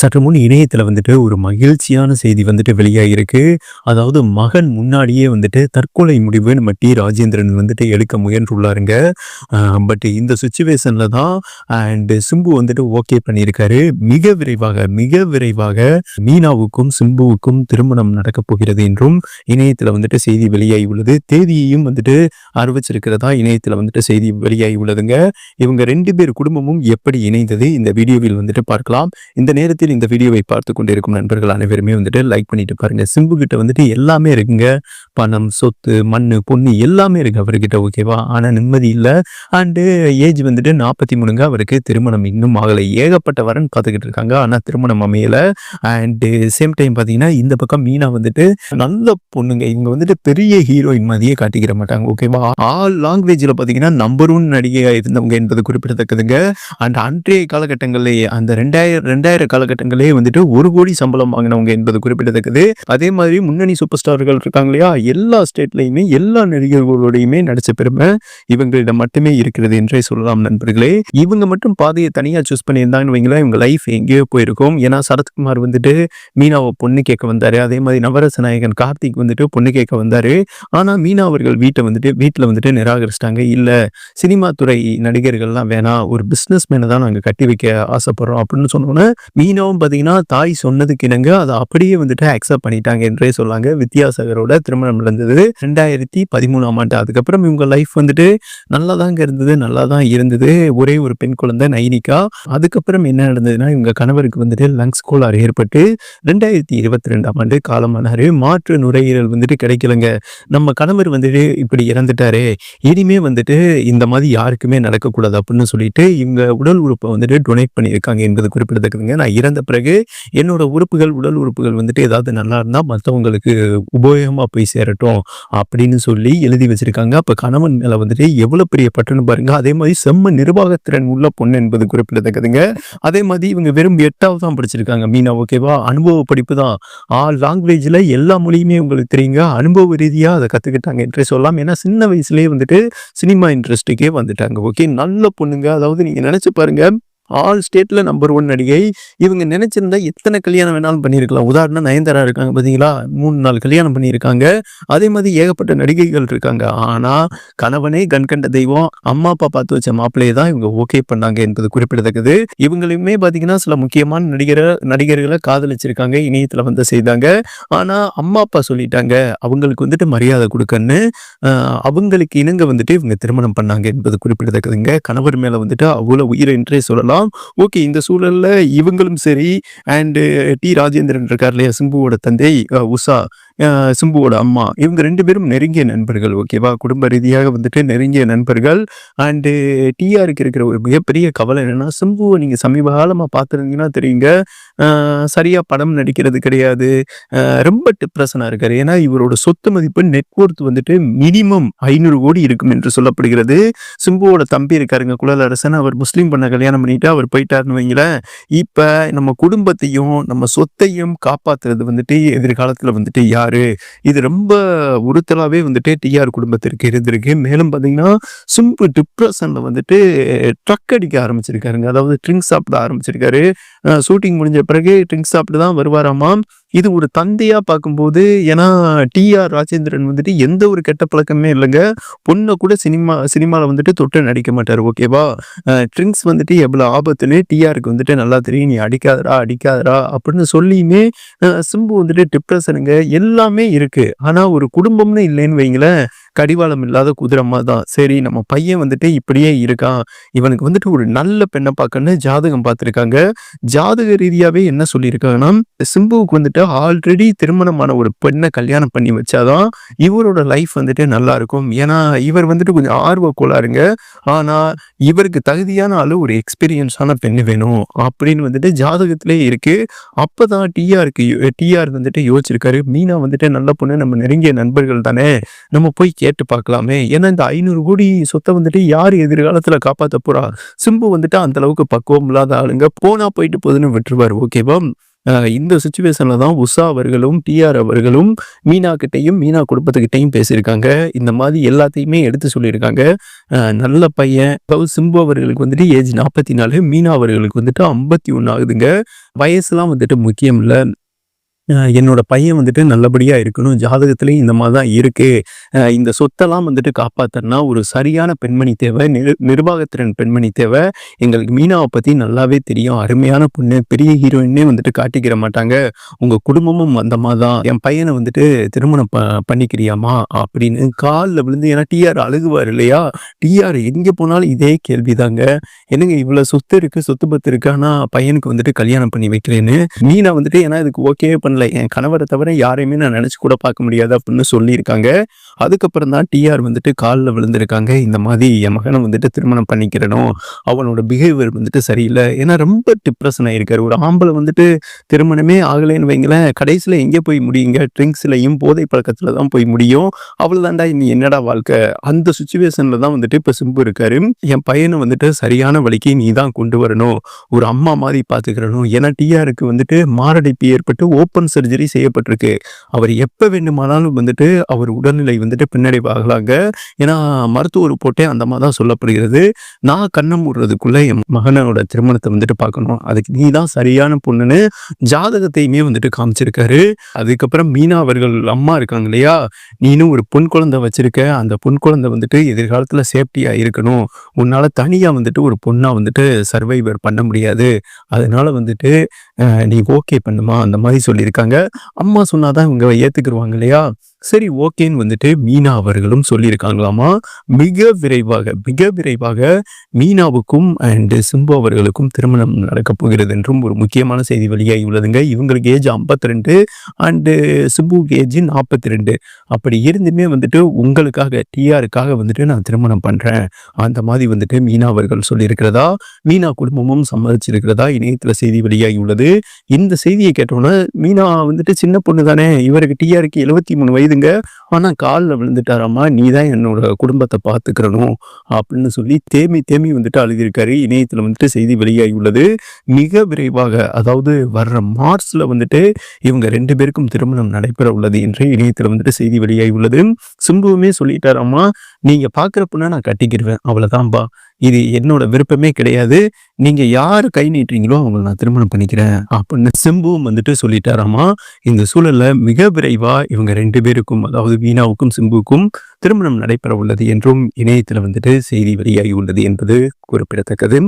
சற்று முன் இணையத்துல வந்துட்டு ஒரு மகிழ்ச்சியான செய்தி வந்துட்டு வெளியாகிருக்கு. அதாவது மகன் முன்னாடியே வந்துட்டு தற்கொலை முடிவு நம்ம டி. ராஜேந்திரன் வந்துட்டு எடுக்க முயன்றுள்ளாருங்க. பட் இந்த சுச்சுவேஷனில் தான் அண்ட் சிம்பு வந்துட்டு ஓகே பண்ணியிருக்காரு. மிக விரைவாக மிக விரைவாக மீனாவுக்கும், சிம்புவுக்கும் திருமணம் நடக்கப் போகிறது என்றும் இணையத்துல வந்துட்டு செய்தி வெளியாகி உள்ளது. தேதியையும் வந்துட்டு அறிவிச்சிருக்கிறதா இணையத்துல வந்துட்டு செய்தி வெளியாகி உள்ளதுங்க. இவங்க ரெண்டு பேர் குடும்பமும் எப்படி இணைந்தது இந்த வீடியோவில் வந்துட்டு பார்க்கலாம். இந்த நேரத்தில் இந்த வீடியோவை பார்த்து கொண்டிருக்கும் நண்பர்கள் அனைவருமே வந்துட்டு லைக் பண்ணிட்டு பாருங்க. சிம்பு கிட்ட வந்துட்டு எல்லாமே இருக்குங்க. பணம், சொத்து, மண்ணு, பொண்ணு எல்லாமே இருக்கு அவர்கிட்ட ஓகேவா. ஆனா நிம்மதி இல்லை அண்ட் ஏஜ் வந்துட்டு 43ங்க அவருக்கு திருமணம் இன்னும் ஆகலை. ஏகப்பட்ட வரன் பார்த்துக்கிட்டு இருக்காங்க. ஆனா திருமணம் அமையல. அண்ட் சேம் டைம் பாத்தீங்கன்னா இந்த பக்கம் மீனா வந்துட்டு நல்ல பொண்ணுங்க. இவங்க வந்துட்டு பெரிய ஹீரோயின் மாதிரியே காட்டிக்கிற மாட்டாங்க ஓகேவா. ஆல் லாங்குவேஜ்ல பார்த்தீங்கன்னா நம்பர் ஒன் நடிகையா இருந்தவங்க என்பது குறிப்பிடத்தக்கதுங்க. அண்ட் அன்றைய காலகட்டங்களிலே அந்த 2000 2000 காலகட்டங்களே வந்துட்டு ஒரு கோடி சம்பளம் வாங்கினவங்க என்பது குறிப்பிடத்தக்கது. அதே மாதிரி முன்னணி சூப்பர் ஸ்டார்கள் இருக்காங்க இல்லையா, எல்லா ஸ்டேட்லயுமே எல்லா நடிகர்களோடையுமே நடிச்ச பெருமை இவங்களிடம் மட்டுமே இருக்கிறது என்றே சொல்லலாம் நண்பர்களே. இவங்க மட்டும் பாதையை தனியா சூஸ் பண்ணியிருந்தாங்கன்னு வைங்களேன், இவங்க லைஃப் எங்கேயோ போயிருக்கும். ஏன்னா சரத்குமார் வந்துட்டு மீனாவை பொண்ணு கேட்க வந்தாரு. அதே மாதிரி நவரச நாயகன் கார்த்திக் வந்துட்டு பொண்ணு கேட்க வந்தாரு. ஆனா மீனா அவர்கள் வீட்டை வந்துட்டு வீட்ல வந்துட்டு நிராகரிச்சிட்டாங்க. இல்ல சினிமா துறை நடிகர்கள்லாம் வேணாம். ஒரு பிசினஸ் மேன தான் நாங்க கட்டி வைக்க ஆசைப்படுறோம் அப்படின்னு சொன்னோனே, மீனாவும் பார்த்தீங்கன்னா தாய் சொன்னதுக்கு இணங்க அதை அப்படியே வந்துட்டு அக்செப்ட் பண்ணிட்டாங்க என்றே சொல்லாங்க. வித்யாசாகரோட திருமணம் நடந்தது 2013ஆம் ஆண்டு. அதுக்கப்புறம் இவங்க லைஃப் வந்துட்டு நல்லா தாங்க இருந்தது. நல்லா தான் இருந்தது. ஒரே ஒரு பெண் குழந்தை நைனிகா. அதுக்கப்புறம் என்ன நடந்ததுன்னா, இவங்க கணவருக்கு வந்துட்டு லங்ஸ் கோளாறு ஏற்பட்டு 2022ஆம் ஆண்டு காலமானாரு. மாற்று நுரையீரல் வந்துட்டு கிடைக்கலங்க. நம்ம கணவர் வந்துட்டு இப்படி இறந்துட்டாரே, இனிமே வந்துட்டு இந்த மாதிரி யாருக்குமே நடக்கக்கூடாது அப்படின்னு சொல்லிட்டு இவங்க உடல் உறுப்பை வந்துட்டு டொனேட் பண்ணியிருக்காங்க என்பது குறிப்பிடத்தக்கதுங்க. நான் இறந்த பிறகு என்னோட உறுப்புகள், உடல் உறுப்புகள் வந்துட்டு ஏதாவது நல்லா இருந்தால் மற்றவங்களுக்கு உபயோகமாக போய் சேரட்டும் அப்படின்னு சொல்லி எழுதி வச்சிருக்காங்க. அப்போ கணவன் மேலே வந்துட்டு எவ்வளோ பெரிய பட்டுன்னு பாருங்க. அதே மாதிரி செம்ம நிர்வாகத்திறன் உள்ள பொண்ணு என்பது குறிப்பிடத்தக்கதுங்க. அதே மாதிரி இவங்க வெறும் எட்டாவது தான் படிச்சிருக்காங்க மீனா ஓகேவா. அனுபவ படிப்பு தான். ஆல் லாங்குவேஜில் எல்லா மொழியுமே உங்களுக்கு தெரியுங்க. அனுபவ ரீதியாக அதை கற்றுக்கிட்டாங்க என்றே சொல்லலாம். ஏன்னா சின்ன வயசுலேயே வந்துட்டு சினிமா இன்ட்ரெஸ்ட்டுக்கே வந்துட்டாங்க. ஓகே நல்ல பொண்ணுங்க. அதாவது நீங்கள் நினச்சி பாருங்கள் ஆல் ஸ்டேட்ல நம்பர் ஒன் நடிகை. இவங்க நினைச்சிருந்தா எத்தனை கல்யாணம் வேணாலும் பண்ணியிருக்கலாம். உதாரணம் நயன்தாரா இருக்காங்க பார்த்தீங்களா, 3 4 கல்யாணம் பண்ணியிருக்காங்க. அதே மாதிரி ஏகப்பட்ட நடிகைகள் இருக்காங்க. ஆனா கணவனே கண்கண்ட தெய்வம். அம்மா அப்பா பார்த்து வச்ச மாப்பிள்ளையை தான் இவங்க ஓகே பண்ணாங்க என்பது குறிப்பிடத்தக்கது. இவங்களுமே பார்த்தீங்கன்னா சில முக்கியமான நடிகர நடிகர்களை காதலிச்சிருக்காங்க. இணையத்தில் வந்து செய்தாங்க. ஆனா அம்மா அப்பா சொல்லிட்டாங்க. அவங்களுக்கு வந்துட்டு மரியாதை கொடுக்கன்னு அவங்களுக்கு இணங்க வந்துட்டு இவங்க திருமணம் பண்ணாங்க என்பது குறிப்பிடத்தக்கதுங்க. கணவர் மேல வந்துட்டு அவ்வளவு உயிர் என்றே சொல்லலாம். ஓகே இந்த சூழல்ல இவங்களும் சரி அண்ட் டி. ராஜேந்திரன் இருக்கார் இல்லையா, சிம்புவோட தந்தை உஷா சிம்புவோட அம்மா. இவங்க ரெண்டு பேரும் நெருங்கிய நண்பர்கள் ஓகேவா. குடும்ப ரீதியாக வந்துட்டு நெருங்கிய நண்பர்கள். அண்டு டிஆருக்கு இருக்கிற ஒரு மிகப்பெரிய கவலை என்னன்னா, சிம்புவை நீங்க சமீப காலமா பார்த்திருந்தீங்கன்னா தெரியுங்க. சரியாக சரியா படம் நடிக்கிறது கிடையாது. ரொம்ப டிப்ரெஷனாக இருக்காரு. ஏன்னா இவரோட சொத்து மதிப்பு நெட்ஒர்த் வந்துட்டு மினிமம் ஐநூறு கோடி இருக்கும் என்று சொல்லப்படுகிறது. சிம்புவோட தம்பி இருக்காருங்க குழலரசன். அவர் முஸ்லீம் பண்ண கல்யாணம் பண்ணிட்டு அவர் போயிட்டாருன்னு வைங்களேன். இப்ப நம்ம குடும்பத்தையும், நம்ம சொத்தையும் காப்பாத்துறது வந்துட்டு எதிர்காலத்துல வந்துட்டு யார் இது ரொம்ப உறுத்தலாவே வந்துட்டு டிஆர் குடும்பத்திற்கு இருந்திருக்கு. மேலும் பார்த்தீங்கன்னா, சிம்பிள் டிப்ரெஷன்ல வந்துட்டு ட்ரக் அடிக்க ஆரம்பிச்சிருக்காருங்க. அதாவது ட்ரிங்க் சாப்பிட ஆரம்பிச்சிருக்காரு. ஷூட்டிங் முடிஞ்ச பிறகு ட்ரிங்க் சாப்பிட்டு தான் வருவாராமாம். இது ஒரு தந்தையா பார்க்கும்போது ஏன்னா டி.ஆர். ராஜேந்திரன் வந்துட்டு எந்த ஒரு கெட்ட பழக்கமே இல்லைங்க பொண்ணை கூட சினிமா சினிமாவில் வந்துட்டு தொட்டு நடிக்க மாட்டார் ஓகேவா. ட்ரிங்க்ஸ் வந்துட்டு எவ்வளோ ஆபத்துன்னு டி.ஆருக்கு வந்துட்டு நல்லா தெரியும். நீ அடிக்காதரா அடிக்காதரா அப்படின்னு சொல்லியுமே சிம்பு வந்துட்டு டிப்ரெஷனுங்க எல்லாமே இருக்கு. ஆனால் ஒரு குடும்பம்னு இல்லைன்னு வைங்களேன், கடிவாளம் இல்லாத குதிரை தான். சரி நம்ம பையன் வந்துட்டு இப்படியே இருக்கான். இவனுக்கு வந்துட்டு ஒரு நல்ல பெண்ணை பார்க்கணும்னு ஜாதகம் பார்த்துருக்காங்க ஜாதக ரீதியாகவே என்ன சொல்லியிருக்காங்கன்னா, சிம்புவுக்கு வந்துட்டு ஆல்ரெடி திருமணமான ஒரு பெண்ணை கல்யாணம் பண்ணி வச்சா தான் இவரோட லைஃப் வந்துட்டு நல்லா இருக்கும். ஏன்னா இவர் வந்துட்டு கொஞ்சம் ஆர்வ கோளாறுங்க. ஆனால் இவருக்கு தகுதியான ஆளு ஒரு எக்ஸ்பீரியன்ஸான பெண்ணு வேணும் அப்படின்னு வந்துட்டு ஜாதகத்திலே இருக்கு. அப்போதான் டி.ஆருக்கு டி.ஆர் வந்துட்டு யோசிச்சிருக்காரு. மீனா வந்துட்டு நல்ல பொண்ணு. நம்ம நெருங்கிய நண்பர்கள் தானே. நம்ம போய் கேட்டு பார்க்கலாமே. ஏன்னா இந்த ஐநூறு கோடி சொத்தை வந்துட்டு யார் எதிர்காலத்தில் காப்பாற்ற போறா? சிம்பு வந்துட்டு அந்த அளவுக்கு பக்குவம் இல்லாத ஆளுங்க. போனா போயிட்டு போதுன்னு விட்டுருவாரு ஓகேவா. இந்த சுச்சுவேஷனில் தான் உஷா அவர்களும் டிஆர் அவர்களும் மீனா கிட்டையும் மீனா குடும்பத்துக்கிட்டையும் பேசியிருக்காங்க இந்த மாதிரி எல்லாத்தையுமே எடுத்து சொல்லியிருக்காங்க நல்ல பையன் அதாவது சிம்பு அவர்களுக்கு வந்துட்டு ஏஜ் நாற்பத்தி நாலு மீனா அவர்களுக்கு வந்துட்டு ஐம்பத்தி ஒன்று ஆகுதுங்க வயசுலாம் வந்துட்டு முக்கியம் இல்லை என்னோட பையன் வந்துட்டு நல்லபடியா இருக்கணும். ஜாதகத்திலையும் இந்த மாதிரி தான் இருக்கு. இந்த சொத்தெல்லாம் வந்துட்டு காப்பாத்தனா ஒரு சரியான பெண்மணி தேவை நிர் நிர்வாகத்திறன் பெண்மணி தேவை. எங்களுக்கு மீனாவை பத்தி நல்லாவே தெரியும். அருமையான பொண்ணு பெரிய ஹீரோயின்னே வந்துட்டு காட்டிக்கிற மாட்டாங்க. உங்க குடும்பமும் அந்த மாதிரி தான். என் பையனை வந்துட்டு திருமணம் ப பண்ணிக்கிறியாமா அப்படின்னு காலில் விழுந்து ஏன்னா டிஆர் அழுகுவார் இல்லையா? டிஆர் எங்க போனாலும் இதே கேள்விதாங்க. என்னங்க இவ்வளவு சொத்து இருக்கு சொத்து பத்து இருக்கு. ஆனா பையனுக்கு வந்துட்டு கல்யாணம் பண்ணி வைக்கிறேன்னு. மீனா வந்துட்டு ஏன்னா இதுக்கு ஓகே பண்ண பண்ணல என் கணவரை தவிர யாரையுமே நான் நினச்சி கூட பார்க்க முடியாது அப்படின்னு சொல்லியிருக்காங்க. அதுக்கப்புறம் தான் டிஆர் வந்துட்டு காலில் விழுந்திருக்காங்க. இந்த மாதிரி என் மகனை வந்துட்டு திருமணம் பண்ணிக்கிறனும் அவனோட பிஹேவியர் வந்துட்டு சரியில்லை. ஏன்னா ரொம்ப டிப்ரெஷன் ஆகிருக்காரு ஒரு ஆம்பளை வந்துட்டு திருமணமே ஆகலைன்னு வைங்களேன். கடைசியில் எங்கே போய் முடியுங்க? ட்ரிங்க்ஸ்லையும் போதை பழக்கத்தில் தான் போய் முடியும். அவ்வளோதாண்டா இனி என்னடா வாழ்க்கை? அந்த சுச்சுவேஷனில் தான் வந்துட்டு இப்போ சிம்பு இருக்காரு. என் பையனை வந்துட்டு சரியான வழிக்கு நீ தான் கொண்டு வரணும். ஒரு அம்மா மாதிரி பார்த்துக்கிறணும். ஏன்னா டிஆருக்கு வந்துட்டு மாரடைப்பு ஏற்பட்டு ஓப்பன் சர்ஜரி செய்யப்பட்டிருக்கு. அவர் எப்போ வேண்டுமானாலும் வந்துட்டு அவர் உடல்நிலை வந்துட்டு பின்னடைவாகலாங்க. ஏன்னா மருத்துவர் போட்டே அந்த மாதிரி தான் சொல்லப்படுகிறது. நான் கண்ணை மூடுறதுக்குள்ள என் மகனோட திருமணத்தை வந்துட்டு பார்க்கணும். அதுக்கு நீ தான் சரியான பொண்ணுன்னு ஜாதகத்தையுமே வந்துட்டு காமிச்சிருக்காரு. அதுக்கப்புறம் மீனா அவர்கள் அம்மா இருக்காங்க இல்லையா? நீனும் ஒரு பொன் குழந்தை வச்சிருக்க. அந்த பொன் குழந்தை வந்துட்டு எதிர்காலத்தில் சேஃப்டியாக இருக்கணும். உன்னால தனியாக வந்துட்டு ஒரு பொண்ணா வந்துட்டு சர்வைவர் பண்ண முடியாது. அதனால வந்துட்டு நீ ஓகே பண்ணுமா? அந்த மாதிரி இருக்காங்க. அம்மா சொன்னாதான் இவங்க ஏத்துக்கிருவாங்க இல்லையா? சரி ஓகேன்னு வந்துட்டு மீனா அவர்களும் சொல்லியிருக்காங்களாமா? மிக விரைவாக மிக விரைவாக மீனாவுக்கும் அண்ட் சிம்பு அவர்களுக்கும் திருமணம் நடக்கப் போகிறது என்றும் ஒரு முக்கியமான செய்தி வெளியாகி உள்ளதுங்க. இவங்களுக்கு ஏஜ் 52 ரெண்டு அண்டு சிம்பு ஏஜ் நாற்பத்தி ரெண்டு அப்படி இருந்துமே வந்துட்டு உங்களுக்காக டிஆருக்காக வந்துட்டு நான் திருமணம் பண்ணுறேன் அந்த மாதிரி வந்துட்டு மீனா அவர்கள் சொல்லியிருக்கிறதா? மீனா குடும்பமும் சம்மதிச்சிருக்கிறதா? இணையத்தில் செய்தி வெளியாகி உள்ளது. இந்த செய்தியை கேட்டோன்னே மீனா வந்துட்டு சின்ன பொண்ணு தானே இவருக்கு டிஆருக்கு எழுபத்தி மூணு வயது வயதுங்க ஆனா காலில் விழுந்துட்டாராம்மா நீ தான் என்னோட குடும்பத்தை பார்த்துக்கிறணும் அப்படின்னு சொல்லி தேமி தேமி வந்துட்டு அழுதியிருக்காரு இணையத்துல வந்துட்டு செய்தி வெளியாகி உள்ளது. மிக விரைவாக அதாவது வர்ற மார்ச்ல வந்துட்டு இவங்க ரெண்டு பேருக்கும் திருமணம் நடைபெற உள்ளது என்று இணையத்துல வந்துட்டு செய்தி வெளியாகி உள்ளது. சிம்புவுமே சொல்லிட்டாராம்மா நீங்க பார்க்குறப்பன்னா நான் கட்டிக்கிடுவேன் அவ்வளவுதான்பா. இது என்னோட விருப்பமே கிடையாது. நீங்க யார் கை நீட்டுறீங்களோ அவங்களை நான் திருமணம் பண்ணிக்கிறேன் அப்படின்னு சிம்புவும் வந்துட்டு சொல்லிட்டாராமா. இந்த சூழல்ல மிக விரைவா இவங்க ரெண்டு பேருக்கும் அதாவது வீணாவுக்கும் சிம்புவுக்கும் திருமணம் நடைபெற உள்ளது என்றும் இணையத்துல வந்துட்டு செய்தி வெளியாகி உள்ளது என்பது குறிப்பிடத்தக்கது.